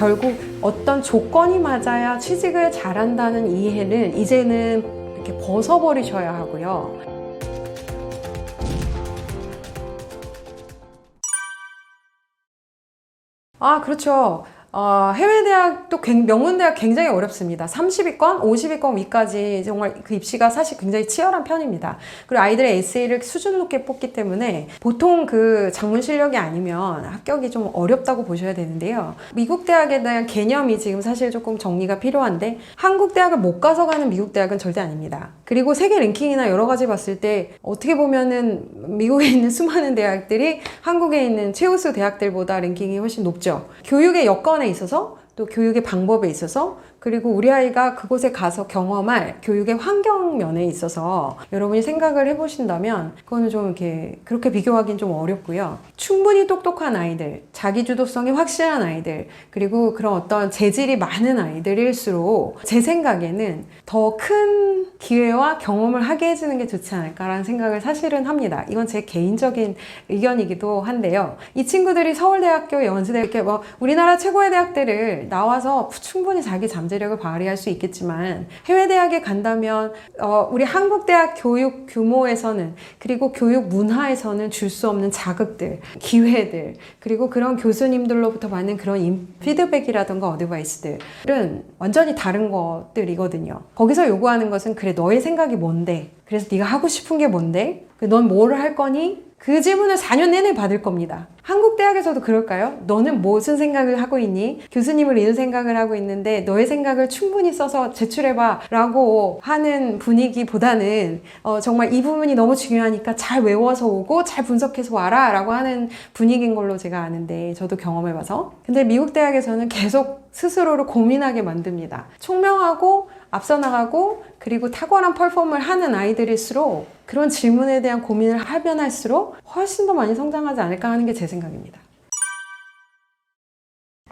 결국 어떤 조건이 맞아야 취직을 잘한다는 이해는 이제는 이렇게 벗어버리셔야 하고요. 아, 그렇죠. 어, 해외 대학도 굉- 명문 대학 굉장히 어렵습니다. 30위권, 50위권 위까지 정말 그 입시가 사실 굉장히 치열한 편입니다. 그리고 아이들의 에세이를 수준 높게 뽑기 때문에 보통 그 작문 실력이 아니면 합격이 좀 어렵다고 보셔야 되는데요. 미국 대학에 대한 개념이 지금 사실 조금 정리가 필요한데 한국 대학을 못 가서 가는 미국 대학은 절대 아닙니다. 그리고 세계 랭킹이나 여러 가지 봤을 때 어떻게 보면은 미국에 있는 수많은 대학들이 한국에 있는 최우수 대학들보다 랭킹이 훨씬 높죠. 교육의 여건에 있어서 또 교육의 방법에 있어서 그리고 우리 아이가 그곳에 가서 경험할 교육의 환경 면에 있어서 여러분이 생각을 해보신다면 그거는 좀 이렇게 그렇게 비교하기는 좀 어렵고요. 충분히 똑똑한 아이들, 자기 주도성이 확실한 아이들, 그리고 그런 어떤 재질이 많은 아이들일수록 제 생각에는 더 큰 기회와 경험을 하게 해주는 게 좋지 않을까라는 생각을 사실은 합니다. 이건 제 개인적인 의견이기도 한데요. 이 친구들이 서울대학교, 연세대 이렇게 뭐 우리나라 최고의 대학들을 나와서 충분히 자기 잠재력을 발휘할 수 있겠지만 해외 대학에 간다면 어, 우리 한국 대학 교육 규모에서는 그리고 교육 문화에서는 줄 수 없는 자극들, 기회들 그리고 그런 교수님들로부터 받는 그런 인- 피드백이라던가 어드바이스들은 완전히 다른 것들이거든요. 거기서 요구하는 것은 그래 너의 생각이 뭔데? 그래서 네가 하고 싶은 게 뭔데? 그넌 뭐를 할 거니? 그 질문을 4년 내내 받을 겁니다. 한국 대학에서도 그럴까요? 너는 무슨 생각을 하고 있니? 교수님을 이런 생각을 하고 있는데 너의 생각을 충분히 써서 제출해봐 라고 하는 분위기보다는 어, 정말 이 부분이 너무 중요하니까 잘 외워서 오고 잘 분석해서 와라 라고 하는 분위기인 걸로 제가 아는데 저도 경험해봐서 근데 미국 대학에서는 계속 스스로를 고민하게 만듭니다. 총명하고 앞서 나가고 그리고 탁월한 퍼폼을 하는 아이들일수록 그런 질문에 대한 고민을 하면 할수록 훨씬 더 많이 성장하지 않을까 하는 게 제 생각입니다.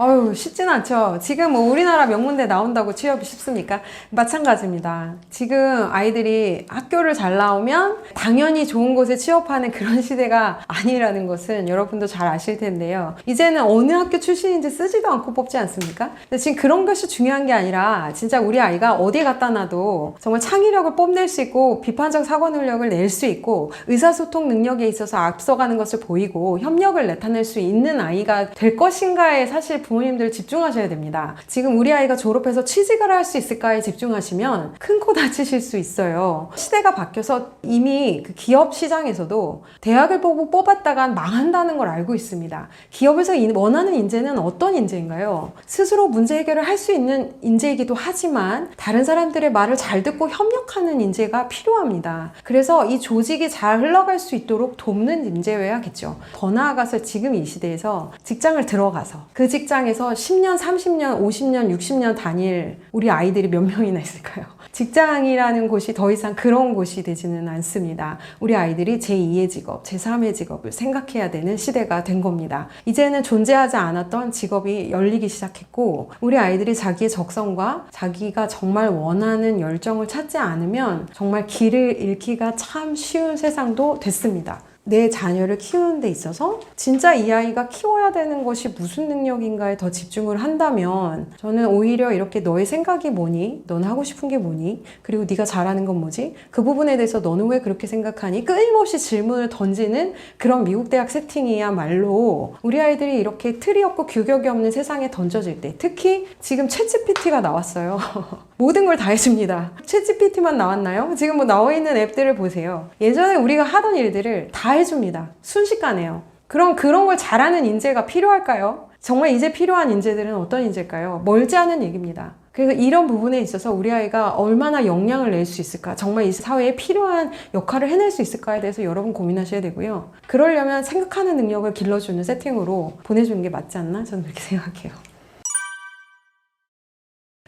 아유, 쉽진 않죠. 지금 뭐 우리나라 명문대 나온다고 취업이 쉽습니까? 마찬가지입니다. 지금 아이들이 학교를 잘 나오면 당연히 좋은 곳에 취업하는 그런 시대가 아니라는 것은 여러분도 잘 아실 텐데요. 이제는 어느 학교 출신인지 쓰지도 않고 뽑지 않습니까? 근데 지금 그런 것이 중요한 게 아니라 진짜 우리 아이가 어디 갖다 놔도 정말 창의력을 뽐낼 수 있고 비판적 사고 능력을 낼 수 있고 의사소통 능력에 있어서 앞서가는 것을 보이고 협력을 나타낼 수 있는 아이가 될 것인가에 사실 부모님들 집중하셔야 됩니다. 지금 우리 아이가 졸업해서 취직을 할 수 있을까에 집중하시면 큰 코 다치실 수 있어요. 시대가 바뀌어서 이미 그 기업 시장에서도 대학을 보고 뽑았다간 망한다는 걸 알고 있습니다. 기업에서 이- 원하는 인재는 어떤 인재인가요? 스스로 문제 해결을 할 수 있는 인재이기도 하지만 다른 사람들의 말을 잘 듣고 협력하는 인재가 필요합니다. 그래서 이 조직이 잘 흘러갈 수 있도록 돕는 인재여야겠죠. 더 나아가서 지금 이 시대에서 직장을 들어가서 그 직장 에서 10년, 30년, 50년, 60년 다닐 우리 아이들이 몇 명이나 있을까요? 직장이라는 곳이 더 이상 그런 곳이 되지는 않습니다. 우리 아이들이 제2의 직업, 제3의 직업을 생각해야 되는 시대가 된 겁니다. 이제는 존재하지 않았던 직업이 열리기 시작했고, 우리 아이들이 자기의 적성과 자기가 정말 원하는 열정을 찾지 않으면 정말 길을 잃기가 참 쉬운 세상도 됐습니다. 내 자녀를 키우는 데 있어서 진짜 이 아이가 키워야 되는 것이 무슨 능력인가에 더 집중을 한다면 저는 오히려 이렇게 너의 생각이 뭐니? 넌 하고 싶은 게 뭐니? 그리고 네가 잘하는 건 뭐지? 그 부분에 대해서 너는 왜 그렇게 생각하니? 끊임없이 질문을 던지는 그런 미국 대학 세팅이야말로 우리 아이들이 이렇게 틀이 없고 규격이 없는 세상에 던져질 때 특히 지금 챗GPT가 나왔어요. 모든 걸 다 해줍니다. 챗GPT만 나왔나요? 지금 뭐 나와 있는 앱들을 보세요. 예전에 우리가 하던 일들을 다 해줍니다. 순식간에요. 그럼 그런 걸 잘하는 인재가 필요할까요? 정말 이제 필요한 인재들은 어떤 인재일까요? 멀지 않은 얘기입니다. 그래서 이런 부분에 있어서 우리 아이가 얼마나 역량을 낼 수 있을까, 정말 이 사회에 필요한 역할을 해낼 수 있을까에 대해서 여러분 고민하셔야 되고요. 그러려면 생각하는 능력을 길러주는 세팅으로 보내주는 게 맞지 않나? 저는 그렇게 생각해요.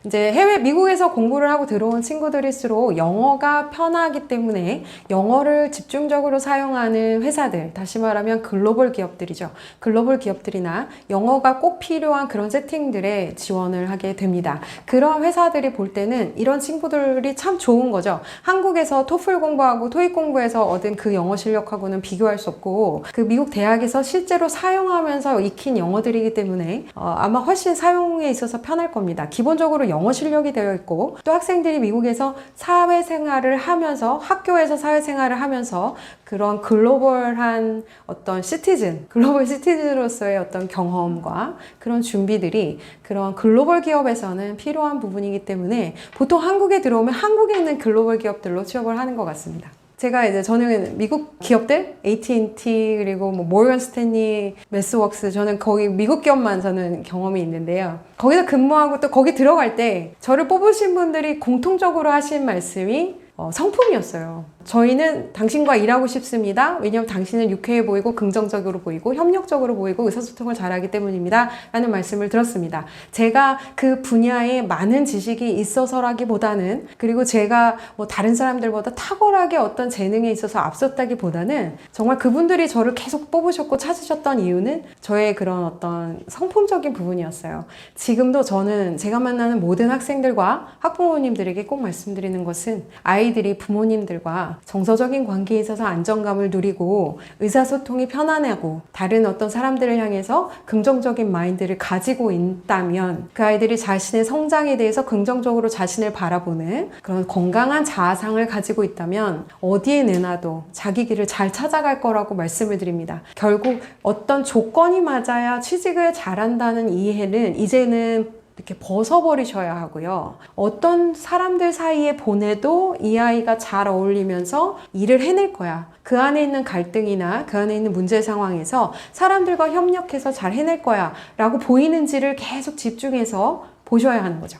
이제 해외 미국에서 공부를 하고 들어온 친구들일수록 영어가 편하기 때문에 영어를 집중적으로 사용하는 회사들, 다시 말하면 글로벌 기업들이죠. 글로벌 기업들이나 영어가 꼭 필요한 그런 세팅들에 지원을 하게 됩니다. 그런 회사들이 볼 때는 이런 친구들이 참 좋은 거죠. 한국에서 토플 공부하고 토익 공부해서 얻은 그 영어 실력하고는 비교할 수 없고 그 미국 대학에서 실제로 사용하면서 익힌 영어들이기 때문에 어, 아마 훨씬 사용에 있어서 편할 겁니다. 기본적으로 영어 실력이 되어 있고 또 학생들이 미국에서 사회생활을 하면서 학교에서 사회생활을 하면서 그런 글로벌한 어떤 시티즌, 글로벌 시티즌으로서의 어떤 경험과 그런 준비들이 그런 글로벌 기업에서는 필요한 부분이기 때문에 보통 한국에 들어오면 한국에 있는 글로벌 기업들로 취업을 하는 것 같습니다. 제가 이제 저는 미국 기업들 AT&T 그리고 뭐 모건 스탠리, 메스웍스 저는 거기 미국 기업만 저는 경험이 있는데요. 거기서 근무하고 또 거기 들어갈 때 저를 뽑으신 분들이 공통적으로 하신 말씀이 어, 성품이었어요. 저희는 당신과 일하고 싶습니다. 왜냐하면 당신은 유쾌해 보이고 긍정적으로 보이고 협력적으로 보이고 의사소통을 잘하기 때문입니다. 라는 말씀을 들었습니다. 제가 그 분야에 많은 지식이 있어서라기보다는 그리고 제가 뭐 다른 사람들보다 탁월하게 어떤 재능에 있어서 앞섰다기보다는 정말 그분들이 저를 계속 뽑으셨고 찾으셨던 이유는 저의 그런 어떤 성품적인 부분이었어요. 지금도 저는 제가 만나는 모든 학생들과 학부모님들에게 꼭 말씀드리는 것은 아이 들이 부모님들과 정서적인 관계에 있어서 안정감을 누리고 의사소통이 편안하고 다른 어떤 사람들을 향해서 긍정적인 마인드를 가지고 있다면 그 아이들이 자신의 성장에 대해서 긍정적으로 자신을 바라보는 그런 건강한 자아상을 가지고 있다면 어디에 내놔도 자기 길을 잘 찾아갈 거라고 말씀을 드립니다. 결국 어떤 조건이 맞아야 취직을 잘한다는 이해는 이제는 이렇게 벗어버리셔야 하고요. 어떤 사람들 사이에 보내도 이 아이가 잘 어울리면서 일을 해낼 거야. 그 안에 있는 갈등이나 그 안에 있는 문제 상황에서 사람들과 협력해서 잘 해낼 거야. 라고 보이는지를 계속 집중해서 보셔야 하는 거죠.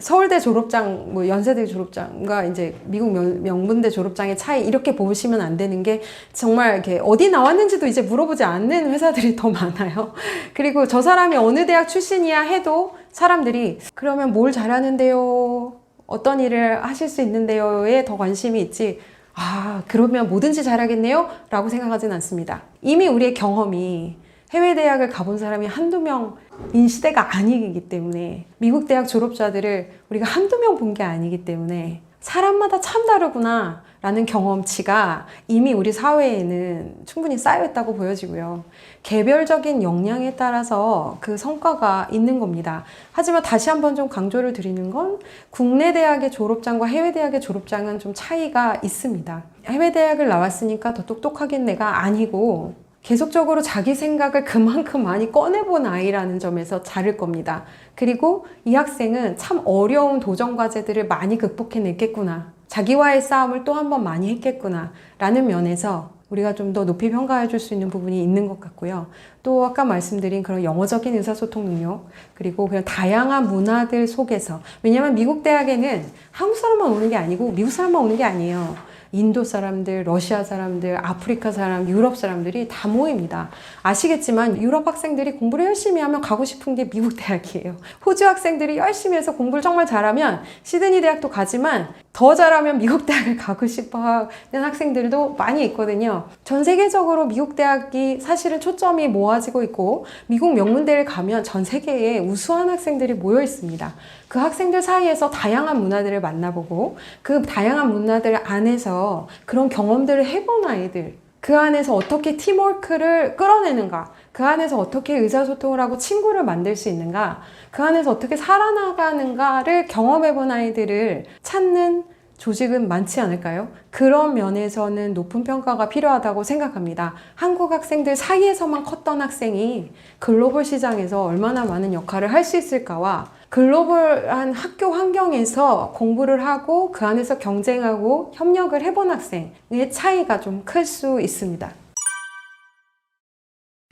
서울대 졸업장, 뭐 연세대 졸업장과 이제 미국 명, 명문대 졸업장의 차이 이렇게 보시면 안 되는 게 정말 이렇게 어디 나왔는지도 이제 물어보지 않는 회사들이 더 많아요. 그리고 저 사람이 어느 대학 출신이야 해도 사람들이 그러면 뭘 잘하는데요? 어떤 일을 하실 수 있는데요에 더 관심이 있지. 아, 그러면 뭐든지 잘하겠네요? 라고 생각하진 않습니다. 이미 우리의 경험이 해외 대학을 가본 사람이 한두 명 인 시대가 아니기 때문에 미국 대학 졸업자들을 우리가 한두 명 본 게 아니기 때문에 사람마다 참 다르구나 라는 경험치가 이미 우리 사회에는 충분히 쌓여있다고 보여지고요. 개별적인 역량에 따라서 그 성과가 있는 겁니다. 하지만 다시 한번 좀 강조를 드리는 건 국내 대학의 졸업장과 해외 대학의 졸업장은 좀 차이가 있습니다. 해외 대학을 나왔으니까 더 똑똑하겠 내가 아니고 계속적으로 자기 생각을 그만큼 많이 꺼내본 아이라는 점에서 다를 겁니다. 그리고 이 학생은 참 어려운 도전 과제들을 많이 극복해냈겠구나. 자기와의 싸움을 또 한 번 많이 했겠구나. 라는 면에서 우리가 좀 더 높이 평가해 줄 수 있는 부분이 있는 것 같고요. 또 아까 말씀드린 그런 영어적인 의사소통 능력, 그리고 그냥 다양한 문화들 속에서, 왜냐하면 미국 대학에는 한국 사람만 오는 게 아니고 미국 사람만 오는 게 아니에요. 인도 사람들, 러시아 사람들, 아프리카 사람, 유럽 사람들이 다 모입니다. 아시겠지만 유럽 학생들이 공부를 열심히 하면 가고 싶은 게 미국 대학이에요. 호주 학생들이 열심히 해서 공부를 정말 잘하면 시드니 대학도 가지만 더 잘하면 미국 대학을 가고 싶어 하는 학생들도 많이 있거든요. 전 세계적으로 미국 대학이 사실은 초점이 모아지고 있고 미국 명문대를 가면 전 세계에 우수한 학생들이 모여 있습니다. 그 학생들 사이에서 다양한 문화들을 만나보고 그 다양한 문화들 안에서 그런 경험들을 해본 아이들 그 안에서 어떻게 팀워크를 끌어내는가 그 안에서 어떻게 의사소통을 하고 친구를 만들 수 있는가 그 안에서 어떻게 살아나가는가를 경험해본 아이들을 찾는 조직은 많지 않을까요? 그런 면에서는 높은 평가가 필요하다고 생각합니다. 한국 학생들 사이에서만 컸던 학생이 글로벌 시장에서 얼마나 많은 역할을 할 수 있을까와 글로벌한 학교 환경에서 공부를 하고 그 안에서 경쟁하고 협력을 해본 학생의 차이가 좀 클 수 있습니다.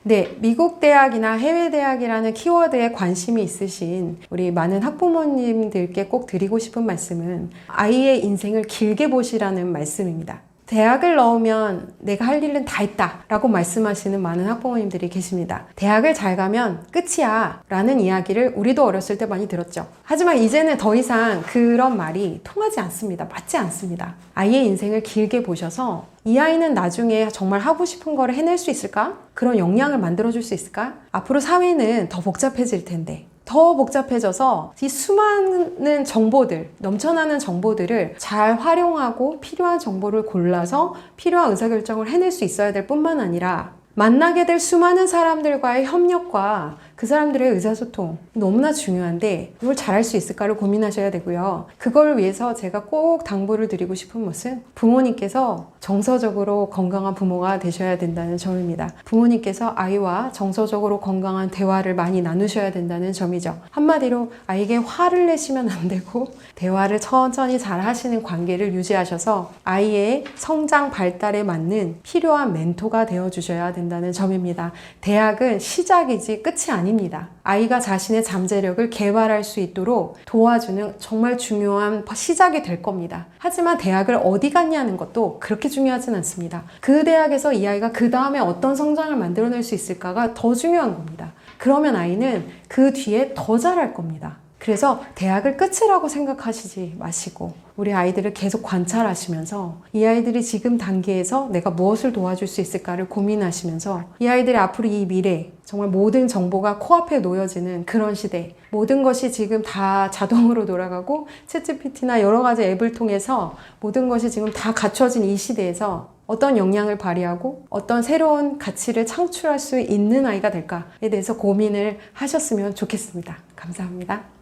네, 미국 대학이나 해외 대학이라는 키워드에 관심이 있으신 우리 많은 학부모님들께 꼭 드리고 싶은 말씀은 아이의 인생을 길게 보시라는 말씀입니다. 대학을 넣으면 내가 할 일은 다 했다 라고 말씀하시는 많은 학부모님들이 계십니다. 대학을 잘 가면 끝이야 라는 이야기를 우리도 어렸을 때 많이 들었죠. 하지만 이제는 더 이상 그런 말이 통하지 않습니다. 맞지 않습니다. 아이의 인생을 길게 보셔서 이 아이는 나중에 정말 하고 싶은 거를 해낼 수 있을까? 그런 역량을 만들어줄 수 있을까? 앞으로 사회는 더 복잡해질 텐데 더 복잡해져서 이 수많은 정보들, 넘쳐나는 정보들을 잘 활용하고 필요한 정보를 골라서 필요한 의사결정을 해낼 수 있어야 될 뿐만 아니라 만나게 될 수많은 사람들과의 협력과 그 사람들의 의사소통 너무나 중요한데 이걸 잘할 수 있을까를 고민하셔야 되고요. 그걸 위해서 제가 꼭 당부를 드리고 싶은 것은 부모님께서 정서적으로 건강한 부모가 되셔야 된다는 점입니다. 부모님께서 아이와 정서적으로 건강한 대화를 많이 나누셔야 된다는 점이죠. 한마디로 아이에게 화를 내시면 안 되고 대화를 천천히 잘 하시는 관계를 유지하셔서 아이의 성장 발달에 맞는 필요한 멘토가 되어 주셔야 된다는 점입니다. 대학은 시작이지 끝이 아 닙니다. 아이가 자신의 잠재력을 개발할 수 있도록 도와주는 정말 중요한 시작이 될 겁니다. 하지만 대학을 어디 갔냐는 것도 그렇게 중요하진 않습니다. 그 대학에서 이 아이가 그 다음에 어떤 성장을 만들어낼 수 있을까가 더 중요한 겁니다. 그러면 아이는 그 뒤에 더 잘할 겁니다. 그래서 대학을 끝이라고 생각하시지 마시고 우리 아이들을 계속 관찰하시면서 이 아이들이 지금 단계에서 내가 무엇을 도와줄 수 있을까를 고민하시면서 이 아이들이 앞으로 이 미래 정말 모든 정보가 코앞에 놓여지는 그런 시대 모든 것이 지금 다 자동으로 돌아가고 챗GPT나 여러 가지 앱을 통해서 모든 것이 지금 다 갖춰진 이 시대에서 어떤 역량을 발휘하고 어떤 새로운 가치를 창출할 수 있는 아이가 될까에 대해서 고민을 하셨으면 좋겠습니다. 감사합니다.